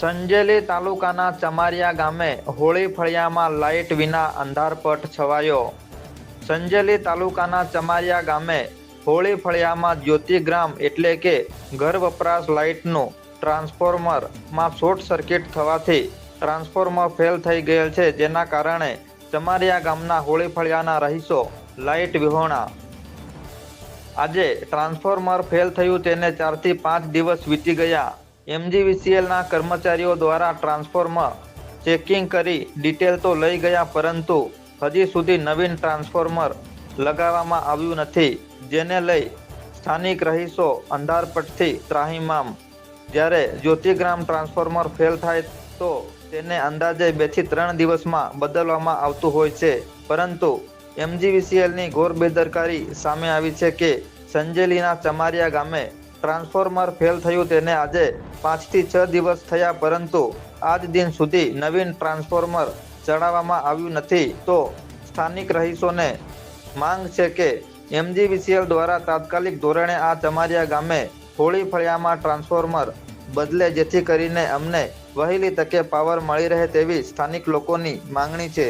સંજેલી તાલુકાના ચમારિયા ગામે હોળી ફળિયામાં લાઇટ વિના અંધારપટ છવાયો. સંજેલી તાલુકાના ચમારિયા ગામે હોળી ફળિયામાં જ્યોતિગ્રામ એટલે કે ઘર વપરાશ લાઇટનું ટ્રાન્સફોર્મરમાં શોર્ટ સર્કિટ થવાથી ટ્રાન્સફોર્મર ફેલ થઈ ગયેલ છે, જેના કારણે ચમારિયા ગામના હોળી ફળિયાના રહીશો લાઇટ વિહોણા. આજે ટ્રાન્સફોર્મર ફેલ થયું, તેને ચારથી પાંચ દિવસ વીતી ગયા. એમજીવીસીએલના કર્મચારીઓ દ્વારા ટ્રાન્સફોર્મર ચેકિંગ કરી ડિટેલ તો લઈ ગયા, પરંતુ હજી સુધી નવીન ટ્રાન્સફોર્મર લગાવવામાં આવ્યું નથી, જેને લઈ સ્થાનિક રહીશો અંધારપટથી ત્રાહિમામ. જ્યારે જ્યોતિગ્રામ ટ્રાન્સફોર્મર ફેલ થાય તો તેને અંદાજે બેથી ત્રણ દિવસમાં બદલવામાં આવતું હોય છે. પરંતુ એમજીવીસીએલની ઘોર બેદરકારી સામે આવી છે કે સંજેલીના ચમારિયા ગામે ટ્રાન્સફોર્મર ફેલ થયું તેને આજે પાંચથી છ દિવસ થયા પરંતુ આજ દિન સુધી નવીન ટ્રાન્સફોર્મર ચડાવવામાં આવ્યું નથી. તો સ્થાનિક રહીશોને માંગ છે કે એમજીવીસીએલ દ્વારા તાત્કાલિક ધોરણે આ ચમારિયા ગામે હોળી ફળિયામાં ટ્રાન્સફોર્મર બદલે જેથી કરીને અમને વહેલી તકે પાવર મળી રહે તેવી સ્થાનિક લોકોની માંગણી છે.